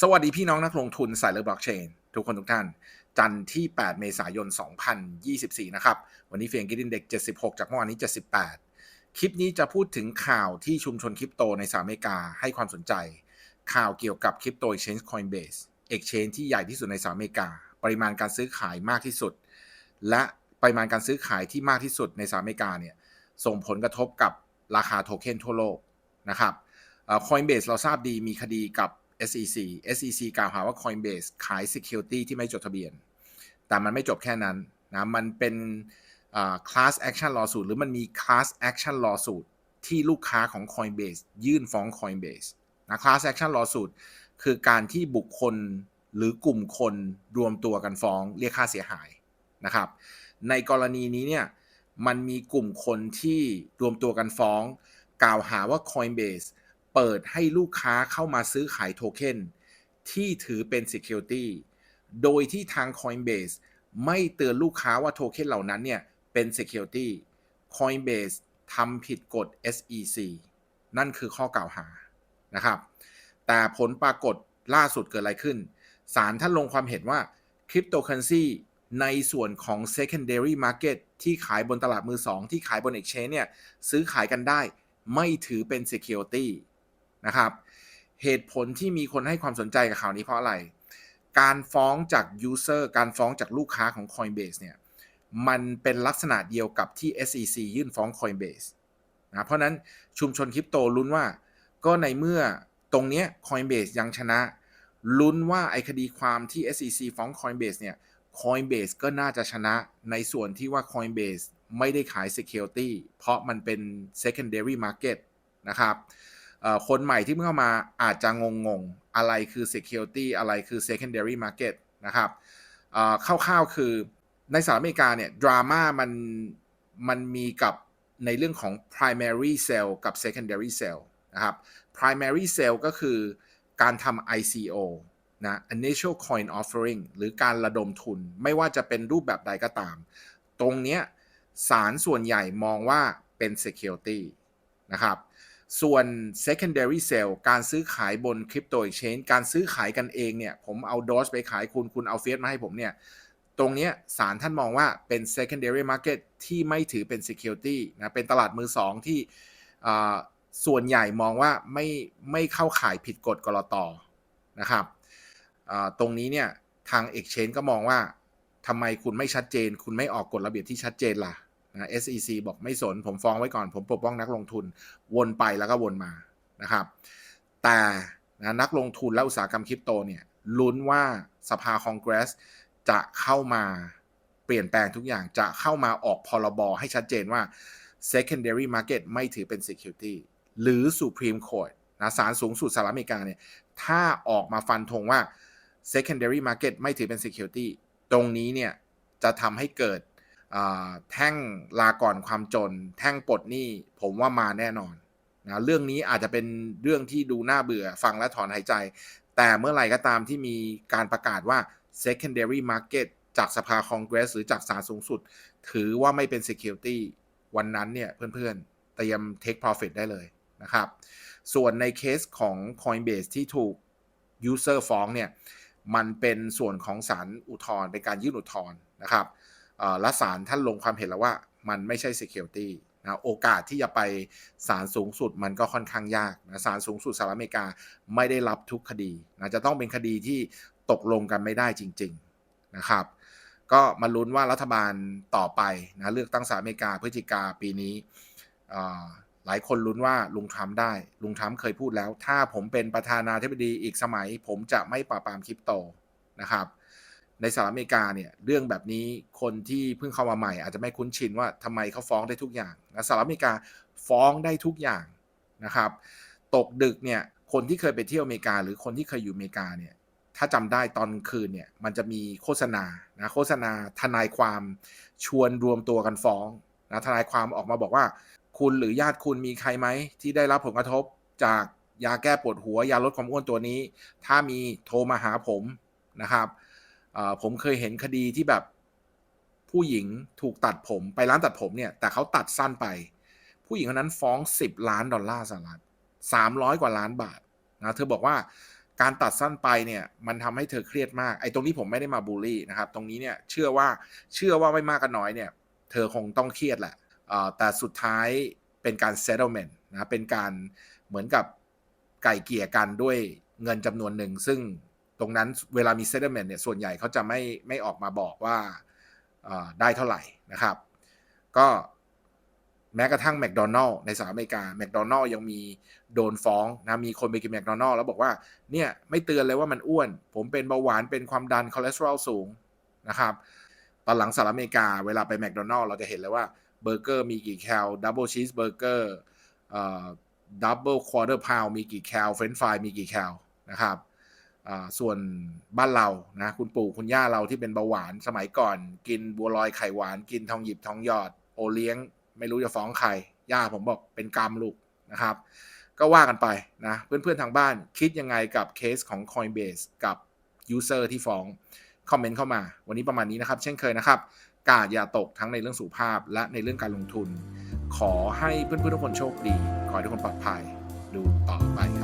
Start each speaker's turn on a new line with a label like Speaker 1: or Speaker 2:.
Speaker 1: สวัสดีพี่น้องนักลงทุนสายเลือบล็อกเชนทุกคนทุกท่าน จันทร์ที่ 8 เมษายน 2024 นะครับ วันนี้เฟียงกิดินเด็ก 76 จากเมื่อวานนี้ 78 คลิปนี้จะพูดถึงข่าวที่ชุมชนคริปโตในสหรัฐอเมริกาให้ความสนใจ ข่าวเกี่ยวกับคริปโต Exchange Coinbase Exchange ที่ใหญ่ที่สุดในสหรัฐอเมริกา ปริมาณการซื้อขายมากที่สุด และปริมาณการซื้อขายที่มากที่สุดในสหรัฐอเมริกาเนี่ยส่งผลกระทบกับราคาโทเค็นทั่วโลกนะครับเอ่อ Coinbase เราทราบดีมีคดีกับ SEC SEC กล่าวหาว่า Coinbase ขาย Security ที่ไม่จดทะเบียน แต่มันไม่จบแค่นั้นนะมันเป็น class action lawsuit หรือมันมี class action lawsuit ที่ลูกค้าของ Coinbase ยื่นฟ้อง Coinbase นะ class action lawsuit คือการที่บุคคลหรือกลุ่มคนรวมตัวกันฟ้องเรียกค่าเสียหายนะครับ ในกรณีนี้เนี่ยมันมีกลุ่มคนที่รวมตัวกันฟ้อง กล่าวหาว่า Coinbase เปิดให้ลูกค้าเข้ามาซื้อขายโทเค็นที่ถือเป็น Security โดยที่ทาง Coinbase ไม่เตือนลูกค้าว่าโทเค็นเหล่านั้นเนี่ยเป็น Security Coinbase ทำผิดกฎ SEC นั่นคือข้อกล่าวหานะครับ แต่ผลปรากฏล่าสุดเกิดอะไรขึ้น ศาลท่านลงความเห็นว่าคริปโตเคอเรนซีในส่วนของ secondary market ที่ขายบนตลาดมือสอง ที่ขายบน exchange เนี่ย ซื้อขายกันได้ ไม่ถือเป็น security นะครับ เหตุผลที่มีคนให้ความสนใจกับข่าวนี้เพราะอะไร การฟ้องจาก user การฟ้องจากลูกค้าของ Coinbase เนี่ยมันเป็นลักษณะเดียวกับที่ SEC ยื่นฟ้อง Coinbase นะเพราะนั้นชุมชนคริปโตลุ้นว่า ก็ในเมื่อตรงเนี้ย Coinbase ยังชนะลุ้นว่าไอคดีความที่ SEC ฟ้อง Coinbase เนี่ย Coinbase ก็น่าจะชนะในส่วนที่ว่า Coinbase ไม่ได้ขาย Security เพราะมันเป็น secondary market นะครับ คนใหม่ที่เพิ่งเข้ามาอาจจะงงงๆอะไรคือ Security อะไรคือ secondary market นะครับเอ่อคร่าวๆคือในสหรัฐอเมริกาเนี่ยดราม่ามันมันมีกับในเรื่องของ primary sale กับ secondary sale นะครับ primary sale ก็คือการทำ ICO นะ initial coin offering หรือการระดมทุน ไม่ว่าจะเป็นรูปแบบใดก็ตาม ตรงเนี้ยศาลส่วนใหญ่มองว่าเป็น security นะครับ ส่วน secondary sale การซื้อขายบน crypto exchange การซื้อขายกันเองเนี่ย ผมเอาดอสไปขายคุณคุณเอาเฟียสมาให้ผมเนี่ย ตรงเนี้ยศาลท่านมองว่าเป็น secondary market ที่ไม่ถือเป็น security นะเป็นตลาดมือสองที่ส่วนใหญ่มองว่าไม่ไม่เข้าข่ายผิดกฎกรตนะครับตรงนี้เนี่ยทาง Exchange ก็มองว่าทำไมคุณไม่ชัดเจน คุณไม่ออกกฎระเบียบที่ชัดเจนล่ะ นะ SEC บอกไม่สน ผมฟ้องไว้ก่อน ผมปกป้องนักลงทุนวนไปแล้วก็วนมานะครับ แต่นะนักลงทุนและอุตสาหกรรมคริปโตเนี่ยลุ้นว่าสภาคองเกรสจะเข้ามาเปลี่ยนแปลงทุกอย่างจะเข้ามาออกพรบให้ชัดเจนว่า secondary market ไม่ถือเป็น security หรือ Supreme Court นะศาลสูงสุดสหรัฐอเมริกาเนี่ยถ้าออกมาฟันธงว่า secondary market ไม่ถือเป็น security ตรงนี้เนี่ยจะทำให้เกิด แท่งลาก่อนความจน แท่งปลดหนี้ผมว่ามาแน่นอนนะเรื่องนี้อาจจะเป็นเรื่องที่ดูน่าเบื่อฟังและถอนหายใจ แต่เมื่อไหร่ก็ตามที่มีการประกาศว่า secondary market จากสภาคองเกรส หรือจากศาลสูงสุด ถือว่าไม่เป็น security วันนั้นเนี่ยเพื่อนๆ เตรียม take profit ได้เลยนะครับ ส่วนในเคสของ Coinbase ที่ถูก user ฟ้องเนี่ย มันเป็นส่วนของศาลอุทธรณ์เป็นการยื่นอุทธรณ์นะครับ และศาลท่านลงความเห็นแล้วว่ามันไม่ใช่ security นะโอกาสที่จะไปศาลสูงสุดมันก็ค่อนข้างยากนะศาลสูงสุดสหรัฐอเมริกาไม่ได้รับทุกคดีนะจะต้องเป็นคดีที่ตกลงกันไม่ได้จริง ๆนะครับ ก็มาลุ้นว่ารัฐบาลต่อไปนะเลือกตั้งสหรัฐอเมริกาพฤศจิกาปีนี้หลายคนลุ้นว่าลุงทรัมป์ได้ ลุงทรัมป์เคยพูดแล้ว ถ้าผมเป็นประธานาธิบดีอีกสมัย ผมจะไม่ปราบปรามคริปโตนะครับ ในสหรัฐอเมริกาเนี่ยเรื่องแบบนี้คนที่เพิ่งเข้ามาใหม่ อาจจะไม่คุ้นชินว่าทำไมเขาฟ้องได้ทุกอย่างนะสหรัฐอเมริกาฟ้องได้ทุกอย่างนะครับ ตกดึกเนี่ยคนที่เคยไปเที่ยวอเมริกา หรือคนที่เคยอยู่อเมริกาเนี่ยถ้าจำได้ตอนคืนเนี่ยมันจะมีโฆษณานะโฆษณาทนายความชวนรวมตัวกันฟ้องนะทนายความออกมาบอกว่า คุณหรือญาติคุณมีใครไหมที่ได้รับผลกระทบจากยาแก้ปวดหัวยาลดความอ้วนตัวนี้ ถ้ามีโทรมาหาผมนะครับ ผมเคยเห็นคดีที่แบบผู้หญิงถูกตัดผมไปร้านตัดผมเนี่ย แต่เขาตัดสั้นไป ผู้หญิงคนนั้นฟ้อง 10 ล้านดอลลาร์สหรัฐ300 กว่าล้านบาทนะเธอบอกว่าการตัดสั้นไปเนี่ยมันทำให้เธอเครียดมากไอ้ตรงนี้ผมไม่ได้มาบูลลี่นะครับ ตรงนี้เนี่ยเชื่อว่าเชื่อว่าไม่มากก็น้อยเนี่ย เธอคงต้องเครียดแหละแต่สุดท้ายเป็นการ settlement นะเป็นการเหมือนกับไก่เกลี่ยกันด้วยเงินจำนวนหนึ่งซึ่ง ตรงนั้นเวลามี settlement เนี่ยส่วนใหญ่เขาจะไม่ไม่ออกมาบอกว่าได้เท่าไหร่นะครับ ก็แม้กระทั่งแม d โดนัลล์ในสหรัฐอเมริกาแม d โดนัลล์ยังมีโดนฟ้องนะมีคนไปกินแม d โดนัลล์แล้วบอกว่าเนี่ยไม่เตือนเลยว่ามันอ้วน ผมเป็นเบาหวานเป็นความดันคอเลสเตอรอลสูงนะครับตอนหลังสหรัฐอเมริกาเวลาไปแม d โดนัลล์เราจะเห็นเลยว่าเบอร์เกอร์มีกี่แคลดับเบิลชีสเบอร์เกอร์ดับเบิลควอเตอร์พาวมีกี่แคลเฟรนฟรายมีกี่แคลนะครับ ส่วนบ้านเรานะคุณปู่คุณย่าเราที่เป็นเบาหวานสมัยก่อน กินบัวลอยไข่หวาน กินทองหยิบทองหยอดโอเลี้ยง ไม่รู้จะฟ้องใครย่าผมบอกเป็นกรรมลูกนะครับ ก็ว่ากันไปนะเพื่อนๆทางบ้านคิดยังไงกับเคสของ Coinbase กับ User ที่ฟ้อง คอมเมนต์เข้ามา วันนี้ประมาณนี้นะครับ เช่นเคยนะครับ กาดอย่าตกทั้งในเรื่องสุขภาพและในเรื่องการลงทุน ขอให้เพื่อนๆทุกคนโชคดี ขอให้ทุกคนปลอดภัย ดูต่อไปครับ